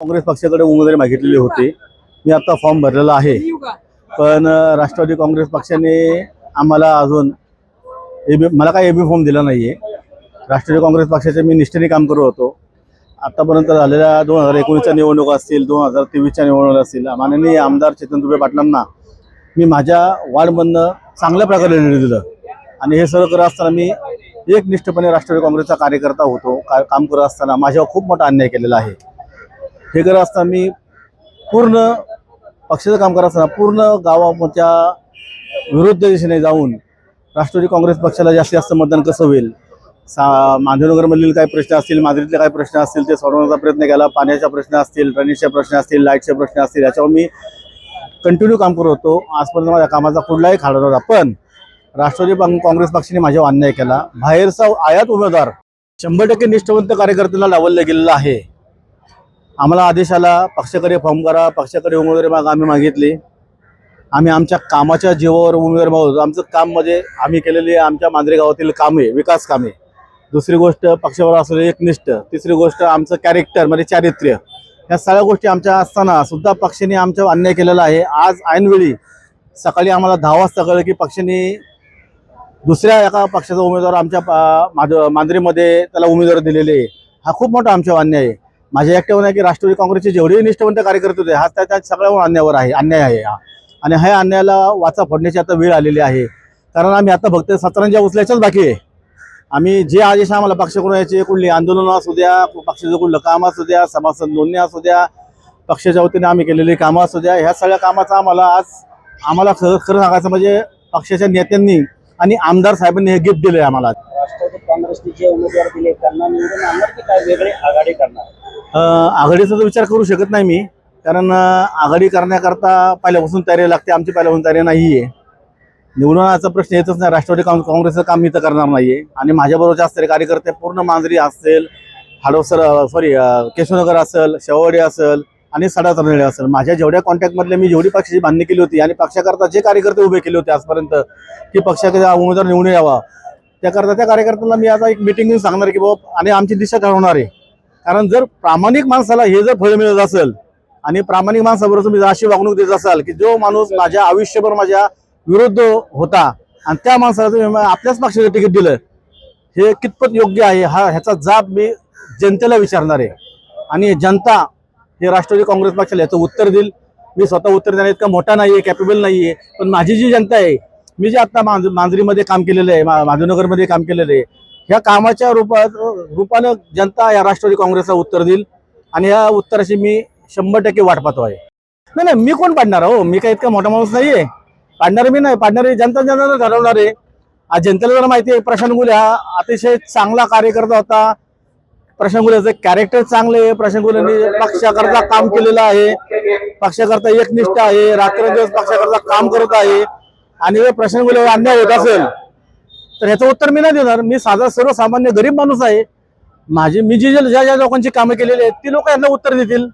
काँग्रेस पक्षाकडे उमेदवारी मागितलेली होती. मी आता फॉर्म भरलेला आहे. पण राष्ट्रवादी काँग्रेस पक्षाने आम्हाला अजून ए बी मला काही बी फॉर्म दिला नाही आहे राष्ट्रवादी काँग्रेस पक्षाचे मी निष्ठेने काम करत होतो. आतापर्यंत झालेल्या दोन हजार एकोणीसच्या निवडणुका असतील दोन हजार तेवीसच्या निवडणुका असतील माननीय आमदार चेतन दुबे पाटलांना मी माझ्या वार्डमधनं चांगल्या प्रकारे निर्णय दिलं. आणि हे सर्व करत असताना मी एकनिष्ठपणे राष्ट्रवादी काँग्रेसचा कार्यकर्ता होतो का काम करत असताना माझ्यावर खूप मोठा अन्याय केलेला आहे. हे करत असताना मी पूर्ण पक्षाचं काम करत असताना पूर्ण गावाच्या विरुद्ध दिशेने जाऊन राष्ट्रवादी काँग्रेस पक्षाला जास्तीत जास्त मतदान कसं होईल? सा माधवनगरमधील काही प्रश्न असतील माजरीतले काही प्रश्न असतील ते सोडवण्याचा प्रयत्न केला पाण्याचा प्रश्न असतील ड्रेनेजचे प्रश्न असतील लाईटचे प्रश्न असतील याच्यावर मी कंटिन्यू काम करत होतो. आजपर्यंत माझ्या कामाचा कुठलाही खाडा होता पण राष्ट्रवादी काँग्रेस पक्षाने माझ्यावर अन्याय केला. बाहेरचा आयात उमेदवार शंभर टक्के निष्ठावंत कार्यकर्त्याला लावलं गेलेलं आहे. आम्हाला आदेश आला पक्षाकडे फॉर्म करा पक्षाकडे उमेदवारी माग आम्ही मागितली. आम्ही आमच्या कामाच्या जीवावर उमेदवार मागवतो आमचं काम म्हणजे आम्ही केलेली आमच्या मांजरे गावातील कामे विकास कामे. दुसरी गोष्ट पक्षावर असलेली एकनिष्ठ. तिसरी गोष्ट आमचं कॅरेक्टर म्हणजे चारित्र्य. ह्या सगळ्या गोष्टी आमच्या असताना सुद्धा पक्षाने आमच्या अन्याय केलेला आहे. आज ऐनवेळी सकाळी आम्हाला दहा वाजता कळलं की पक्षाने दुसऱ्या एका पक्षाचा उमेदवार आमच्या पा- मांजरीमध्ये त्याला उमेदवार दिलेले आहे. हा खूप मोठा आमच्या अन्याय आहे. माझ्या एकट्यावर आहे की राष्ट्रवादी काँग्रेसचे जेवढेही निष्ठवंत कार्यकर्ते होते हा त्या त्या सगळ्यावर अन्यायावर आहे अन्याय आहे हा. आणि ह्या अन्यायाला वाचा फोडण्याची आता वेळ आलेली आहे. कारण आम्ही आता फक्त सतरंजा उचलायच्याच बाकी आहे. आम्ही जे आदेश आम्हाला पक्षाकडून यायचे कुठली आंदोलनं असू द्या पक्षाचं कुठलं काम असू द्या समाज नोंदणी असू द्या पक्षाच्या वतीने आम्ही केलेली कामं असू द्या ह्या सगळ्या कामाचा आम्हाला आज आम्हाला खरं खरं सांगायचं म्हणजे पक्षाच्या नेत्यांनी आणि आमदार साहेबांनी हे गिफ्ट दिले आम्हाला. राष्ट्रवादी काँग्रेसने जे उमेदवार दिले त्यांना निवडून आणणार की काय? वेगळे आघाडी करणार? आघाडीचा तर विचार करू शकत नाही मी. कारण आघाडी करण्याकरता पहिल्यापासून तयारी लागते. आमची पहिल्यापासून तयारी नाही आहे निवडणाचा प्रश्न येतच नाही. राष्ट्रवादी काँग काँग्रेसचं काम मी तर करणार नाही आहे आणि माझ्याबरोबरचे असणारे कार्यकर्ते पूर्ण मांजरी असेल हाडोसर सॉरी केशवनगर असेल शेववाडी असेल आणि साडा तरनळे असेल. माझ्या जेवढ्या कॉन्टॅक्टमधले मी जेवढी पक्षाची बांधणी केली होती आणि पक्षाकरता जे कार्यकर्ते उभे केले होते आजपर्यंत की पक्षाकडे उमेदवार निवडून यावा त्याकरता त्या कार्यकर्त्यांना मी आता एक मिटिंग घेऊन सांगणार की बाबा आणि आमची दिशा ठरवणार आहे. कारण जर प्रामाणिक माणसाला हे जर फळ मिळत असेल आणि प्रामाणिक माणसाबरोबर तुम्ही जर अशी वागणूक देत असाल की जो माणूस माझ्या आयुष्यभर माझ्या विरुद्ध होता आणि त्या माणसाला तुम्ही आपल्याच पक्षाचं तिकीट दिलं हे कितपत योग्य आहे? हा ह्याचा जाब मी जनतेला विचारणार आहे. आणि जनता हे राष्ट्रवादी काँग्रेस पक्षाला याचं उत्तर देईल. मी स्वतः उत्तर देणार इतका मोठा नाही आहे कॅपेबल नाही आहे. पण माझी जी जनता आहे मी जे आत्ता मांज मांजरीमध्ये काम केलेलं आहे मा- माधवनगरमध्ये काम केलेलं आहे ह्या कामाच्या रूपात रूपानं जनता या राष्ट्रवादी काँग्रेसला उत्तर देईल आणि या उत्तराची मी शंभर टक्के वाट पाहतो आहे. नाही नाही मी कोण पाडणार? हो मी काही इतका मोठा माणूस नाहीये. पाडणार मी नाही. पाडणारी जनता जनता ठरवणार आहे. आज जनतेला जर माहिती आहे प्रशांत गुले हा अतिशय चांगला कार्यकर्ता होता. प्रशांत गुलेचं कॅरेक्टर चांगलं आहे. प्रशांत गुलेंनी पक्षाकरता काम केलेलं आहे. पक्षाकरता एकनिष्ठ आहे. रात्रंदिवस पक्षाकरता काम करत आहे. आणि हे प्रशांत गुलेवर अन्याय होत असेल तर ह्याचं उत्तर मी नाही देणार. मी साधा सर्वसामान्य गरीब माणूस आहे. माझी मी जी ज्या ज्या लोकांची कामं केलेली आहेत ती लोक यांना उत्तर देतील.